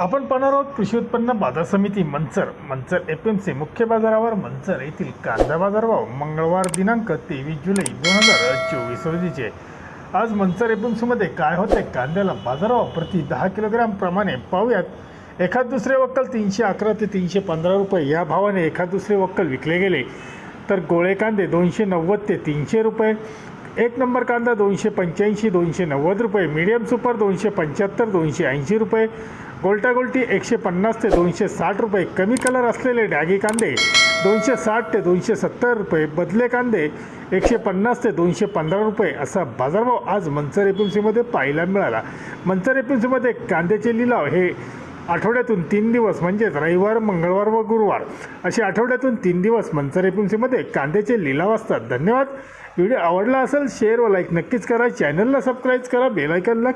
आपण पाहणार आहोत कृषी उत्पन्न बाजार समिती Manchar. Manchar F M C मुख्य बाजारावर मंचर येथील कांदा बाजारभाव मंगळवार दिनांक तेवीस जुलै दोन हजार चोवीस रोजीचे. आज मंचर एफ एम सीमध्ये काय होते? कांद्याला बाजारभाव प्रति दहा किलोग्राम प्रमाणे पाहूयात. एखाद दुसरे वक्कल तीनशे अकरा ते तीनशे पंधरा रुपये या भावाने एखाद दुसरे वक्कल विकले गेले. तर गोळे कांदे दोनशे नव्वद ते तीनशे रुपये. एक नंबर कांदा दोनशे पंच्याऐंशी दोनशे नव्वद रुपये. मीडियम सुपर दोनशे पंच्याहत्तर दोनशे ऐंशी रुपये. गोल्टा गोल्टी एकशे पन्नास ते दोनशे साठ रुपये. कमी कलर असलेले डॅगी कांदे दोनशे साठ ते दोनशे सत्तर रुपये. बदले कांदे एकशे पन्नास ते दोनशे पंधरा रुपये. असा बाजारभाव आज मंचर एपीएमसीमध्ये पाहायला मिळाला. मंचर एपीएमसीमध्ये कांद्याचे लिलाव हे आठवड्यातून तीन दिवस म्हणजेच रविवार मंगळवार व गुरुवार असे आठवड्यातून तीन दिवस मंचर एपीएमसीमध्ये कांद्याचे लिलाव असतात. धन्यवाद. व्हिडिओ आवडला असेल शेअर व लाईक नक्कीच करा. चॅनलला सबस्क्राईब करा. बेलायकनला